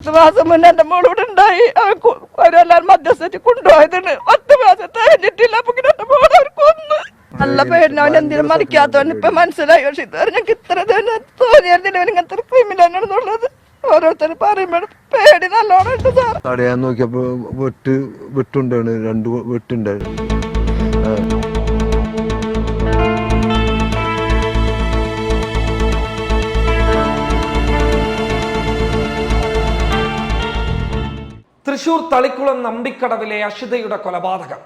പത്ത് മാസം മുന്നേ ഉണ്ടായി. അവർ കൊ- അവരെല്ലാം മധ്യസ്ഥിച്ച് കൊണ്ടുപോയതാണ്. പത്ത് മാസം തികഞ്ഞിട്ടില്ല അപ്പൊ കൊന്നു. നല്ല പേടിന് അവൻ എന്തിനും മറിക്കാത്തവൻ ഇപ്പൊ മനസ്സിലായി. പക്ഷെ ഇതുവരെ ഞങ്ങൾക്ക് ഇത്ര തന്നെ തോന്നിയിരുന്നില്ല. ഇങ്ങനത്തെ ക്രിമിനലാണെന്നുള്ളത് ഓരോരുത്തർ പറയുമ്പോൾ പേടി നല്ലോണം ഉണ്ട് സാർ. തടയാൻ നോക്കിയപ്പോ വെട്ട് വെട്ടുണ്ടാണ് രണ്ട് വെട്ടുണ്ടായിരുന്നു. തൃശൂർ തളിക്കുളം നമ്പിക്കടവിലെ അഷിതയുടെ കൊലപാതകം.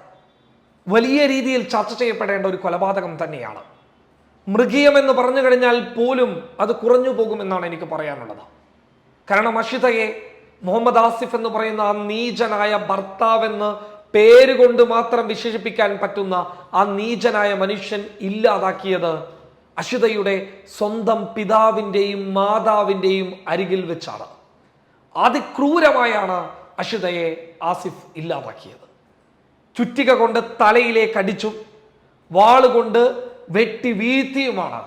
വലിയ രീതിയിൽ ചർച്ച ചെയ്യപ്പെടേണ്ട ഒരു കൊലപാതകം തന്നെയാണ്. മൃഗീയമെന്ന് പറഞ്ഞു കഴിഞ്ഞാൽ പോലും അത് കുറഞ്ഞു പോകുമെന്നാണ് എനിക്ക് പറയാനുള്ളത്. കാരണം അഷിതയെ മുഹമ്മദ് ആസിഫ് എന്ന് പറയുന്ന ആ നീചനായ ഭർത്താവെന്ന് പേരുകൊണ്ട് മാത്രം വിശേഷിപ്പിക്കാൻ പറ്റുന്ന ആ നീചനായ മനുഷ്യൻ ഇല്ലാതാക്കിയത് അഷിതയുടെ സ്വന്തം പിതാവിന്റെയും മാതാവിന്റെയും അരികിൽ വെച്ചാണ്. അതിക്രൂരമായാണ് അഷിതയെ ആസിഫ് ഇല്ലാതാക്കിയത്. ചുറ്റിക കൊണ്ട് തലയിലേക്ക് അടിച്ചും. വാളുകൊണ്ട് വെട്ടി വീഴ്ത്തിയുമാണ്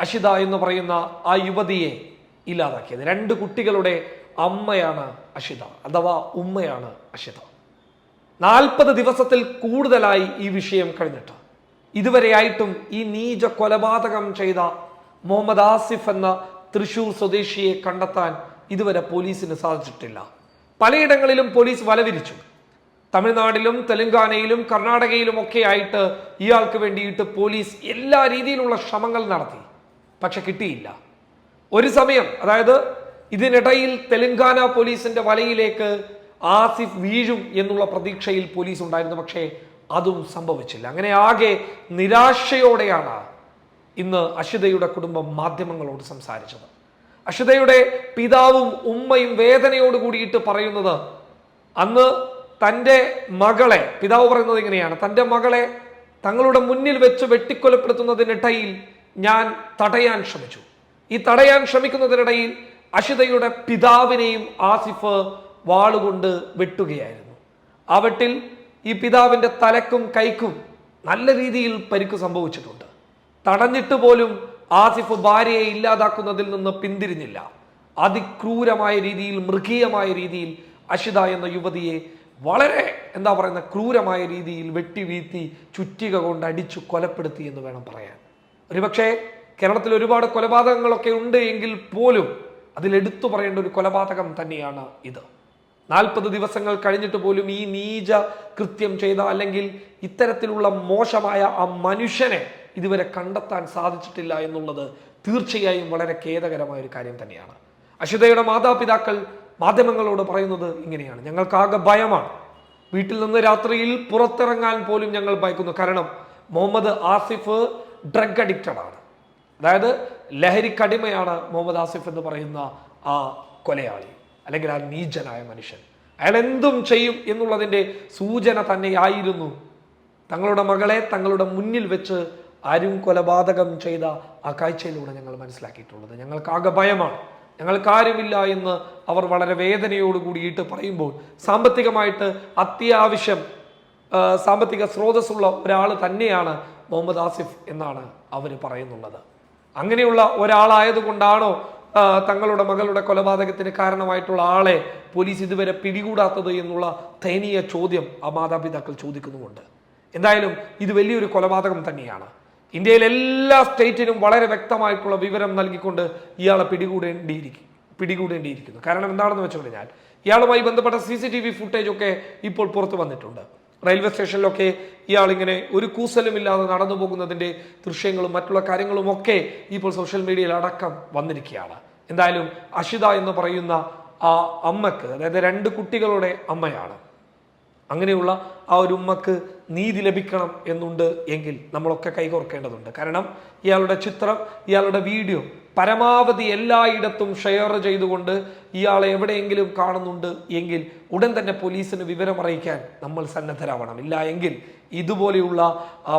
അഷിത എന്ന് പറയുന്ന ആ യുവതിയെ ഇല്ലാതാക്കിയത്. രണ്ട് കുട്ടികളുടെ അമ്മയാണ് അഷിത അഥവാ ഉമ്മയാണ് അഷിത നാൽപ്പത് ദിവസത്തിൽ കൂടുതലായി ഈ വിഷയം കഴിഞ്ഞിട്ട്. ഇതുവരെയായിട്ടും ഈ നീച കൊലപാതകം ചെയ്ത മുഹമ്മദ് ആസിഫ് എന്ന തൃശൂർ സ്വദേശിയെ കണ്ടെത്താൻ ഇതുവരെ പോലീസിന് സാധിച്ചിട്ടില്ല. പലയിടങ്ങളിലും പോലീസ് വലവിരിച്ചു. തമിഴ്നാട്ടിലും തെലങ്കാനയിലും കർണാടകയിലും ഒക്കെ ആയിട്ട് ഇയാൾക്ക് വേണ്ടിയിട്ട് പോലീസ് എല്ലാ രീതിയിലുള്ള ശ്രമങ്ങൾ നടത്തി. പക്ഷെ കിട്ടിയില്ല. ഒരു സമയം അതായത് ഇതിനിടയിൽ തെലങ്കാന പോലീസിന്റെ വലയിലേക്ക് ആസിഫ് വീഴും എന്നുള്ള പ്രതീക്ഷയിൽ പോലീസ് ഉണ്ടായിരുന്നു പക്ഷേ അതും സംഭവിച്ചില്ല. അങ്ങനെ ആകെ നിരാശയോടെയാണ് ഇന്ന് അഷിതയുടെ കുടുംബം മാധ്യമങ്ങളോട് സംസാരിച്ചത്. അഷിതയുടെ പിതാവും ഉമ്മയും വേദനയോട് കൂടിയിട്ട് പറയുന്നത് അന്ന് തന്റെ മകളെ പിതാവ് പറയുന്നത് ഇങ്ങനെയാണ് തന്റെ മകളെ തങ്ങളുടെ മുന്നിൽ വെച്ച് വെട്ടിക്കൊലപ്പെടുത്തുന്നതിനിടയിൽ ഞാൻ തടയാൻ ശ്രമിച്ചു. ഈ തടയാൻ ശ്രമിക്കുന്നതിനിടയിൽ അഷിതയുടെ പിതാവിനെയും ആസിഫ് വാളുകൊണ്ട് വെട്ടുകയായിരുന്നു. ആ വെട്ടിൽ ഈ പിതാവിന്റെ തലക്കും കൈക്കും നല്ല രീതിയിൽ പരിക്ക് സംഭവിച്ചിട്ടുണ്ട്. തടഞ്ഞിട്ട് പോലും ആസിഫ് ഭാര്യയെ ഇല്ലാതാക്കുന്നതിൽ നിന്ന് പിന്തിരിഞ്ഞില്ല. അതിക്രൂരമായ രീതിയിൽ മൃഗീയമായ രീതിയിൽ അഷിത എന്ന യുവതിയെ വളരെ എന്താ പറയുന്ന ക്രൂരമായ രീതിയിൽ വെട്ടി വീഴ്ത്തി ചുറ്റിക കൊണ്ട് അടിച്ചു കൊലപ്പെടുത്തി എന്ന് വേണം പറയാൻ. ഒരുപക്ഷെ കേരളത്തിൽ ഒരുപാട് കൊലപാതകങ്ങളൊക്കെ ഉണ്ട് എങ്കിൽ പോലും അതിൽ എടുത്തു പറയേണ്ട ഒരു കൊലപാതകം തന്നെയാണ് ഇത്. നാൽപ്പത് ദിവസങ്ങൾ കഴിഞ്ഞിട്ട് പോലും ഈ നീച കൃത്യം ചെയ്ത അല്ലെങ്കിൽ ഇത്തരത്തിലുള്ള മോശമായ ആ മനുഷ്യനെ ഇതുവരെ കണ്ടെത്താൻ സാധിച്ചിട്ടില്ല എന്നുള്ളത് തീർച്ചയായും വളരെ ഖേദകരമായ ഒരു കാര്യം തന്നെയാണ്. അശ്വതയുടെ മാതാപിതാക്കൾ മാധ്യമങ്ങളോട് പറയുന്നത് ഇങ്ങനെയാണ്. ഞങ്ങൾക്കാകെ ഭയമാണ്. വീട്ടിൽ നിന്ന് രാത്രിയിൽ പുറത്തിറങ്ങാൻ പോലും ഞങ്ങൾ ഭയക്കുന്നു. കാരണം മുഹമ്മദ് ആസിഫ് ഡ്രഗ് അഡിക്റ്റഡ് ആണ്. അതായത് ലഹരിക്കടിമയാണ് മുഹമ്മദ് ആസിഫ് എന്ന് പറയുന്ന ആ കൊലയാളി അല്ലെങ്കിൽ ആ നീചനായ മനുഷ്യൻ. അയാൾ എന്തും ചെയ്യും എന്നുള്ളതിന്റെ സൂചന തന്നെയായിരുന്നു തങ്ങളുടെ മകളെ തങ്ങളുടെ മുന്നിൽ വെച്ച് അരും കൊലപാതകം ചെയ്ത ആ കാഴ്ചയിലൂടെ ഞങ്ങൾ മനസ്സിലാക്കിയിട്ടുള്ളത്. ഞങ്ങൾക്കാകെ ഭയമാണ്. ഞങ്ങൾക്കാരുമില്ല എന്ന് അവർ വളരെ വേദനയോട് കൂടിയിട്ട് പറയുമ്പോൾ സാമ്പത്തികമായിട്ട് അത്യാവശ്യം സാമ്പത്തിക സ്രോതസ്സുള്ള ഒരാൾ തന്നെയാണ് മുഹമ്മദ് ആസിഫ് എന്നാണ് അവർ പറയുന്നുള്ളത്. അങ്ങനെയുള്ള ഒരാളായതുകൊണ്ടാണോ തങ്ങളുടെ മകളുടെ കൊലപാതകത്തിന് കാരണമായിട്ടുള്ള ആളെ പോലീസ് ഇതുവരെ പിടികൂടാത്തത് എന്നുള്ള ദയനീയ ചോദ്യം ആ മാതാപിതാക്കൾ ചോദിക്കുന്നുമുണ്ട്. എന്തായാലും ഇത് വലിയൊരു കൊലപാതകം തന്നെയാണ്. ഇന്ത്യയിലെ എല്ലാ സ്റ്റേറ്റിനും വളരെ വ്യക്തമായിട്ടുള്ള വിവരം നൽകിക്കൊണ്ട് ഇയാളെ പിടികൂടേണ്ടിയിരിക്കും പിടികൂടേണ്ടിയിരിക്കുന്നു. കാരണം എന്താണെന്ന് വെച്ച് കഴിഞ്ഞാൽ ഇയാളുമായി ബന്ധപ്പെട്ട C C T V footage ഒക്കെ ഇപ്പോൾ പുറത്തു വന്നിട്ടുണ്ട്. റെയിൽവേ സ്റ്റേഷനിലൊക്കെ ഇയാളിങ്ങനെ ഒരു കൂസലുമില്ലാതെ നടന്നു പോകുന്നതിന്റെ ദൃശ്യങ്ങളും മറ്റുള്ള കാര്യങ്ങളും ഒക്കെ ഇപ്പോൾ സോഷ്യൽ മീഡിയയിൽ അടക്കം വന്നിരിക്കുകയാണ്. എന്തായാലും അഷിത എന്ന് പറയുന്ന ആ അമ്മയ്ക്ക് അതായത് രണ്ട് കുട്ടികളുടെ അമ്മയാണ് അങ്ങനെയുള്ള ആ ഒരു ഉമ്മക്ക് നീതി ലഭിക്കണം എന്നുണ്ട് എങ്കിൽ നമ്മളൊക്കെ കൈകോർക്കേണ്ടതുണ്ട്. കാരണം ഇയാളുടെ ചിത്രം ഇയാളുടെ വീഡിയോ പരമാവധി എല്ലായിടത്തും ഷെയർ ചെയ്തുകൊണ്ട് ഇയാളെ എവിടെയെങ്കിലും കാണുന്നുണ്ട് എങ്കിൽ ഉടൻ തന്നെ പോലീസിന് വിവരം അറിയിക്കാൻ നമ്മൾ സന്നദ്ധരാവണം. ഇല്ല എങ്കിൽ ഇതുപോലെയുള്ള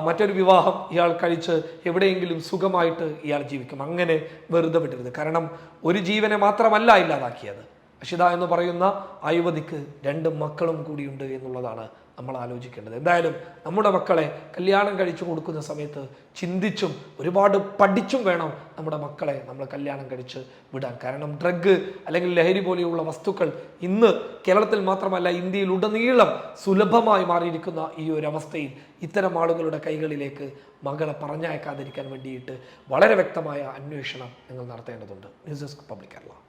മറ്റൊരു വിവാഹം ഇയാൾ കഴിച്ച് എവിടെയെങ്കിലും സുഖമായിട്ട് ഇയാൾ ജീവിക്കും. അങ്ങനെ വെറുതെ വിടരുത്. കാരണം ഒരു ജീവനെ മാത്രമല്ല ഇല്ലാതാക്കിയത്. അഷിത എന്ന് പറയുന്ന അയുവതിക്ക് രണ്ട് മക്കളും കൂടിയുണ്ട് എന്നുള്ളതാണ് നമ്മൾ ആലോചിക്കേണ്ടത്. എന്തായാലും നമ്മുടെ മക്കളെ കല്യാണം കഴിച്ചു കൊടുക്കുന്ന സമയത്ത് ചിന്തിച്ചും ഒരുപാട് പഠിച്ചും വേണം നമ്മുടെ മക്കളെ നമ്മൾ കല്യാണം കഴിച്ച് വിടാൻ. കാരണം ഡ്രഗ് അല്ലെങ്കിൽ ലഹരി പോലെയുള്ള വസ്തുക്കൾ ഇന്ന് കേരളത്തിൽ മാത്രമല്ല ഇന്ത്യയിൽ ഉടനീളം സുലഭമായി മാറിയിരിക്കുന്ന ഈ ഒരു അവസ്ഥയിൽ ഇത്തരം ആളുകളുടെ കൈകളിലേക്ക് മകളെ പറഞ്ഞയക്കാതിരിക്കാൻ വേണ്ടിയിട്ട് വളരെ വ്യക്തമായ അന്വേഷണം നിങ്ങൾ നടത്തേണ്ടതുണ്ട്. News desk public Kerala.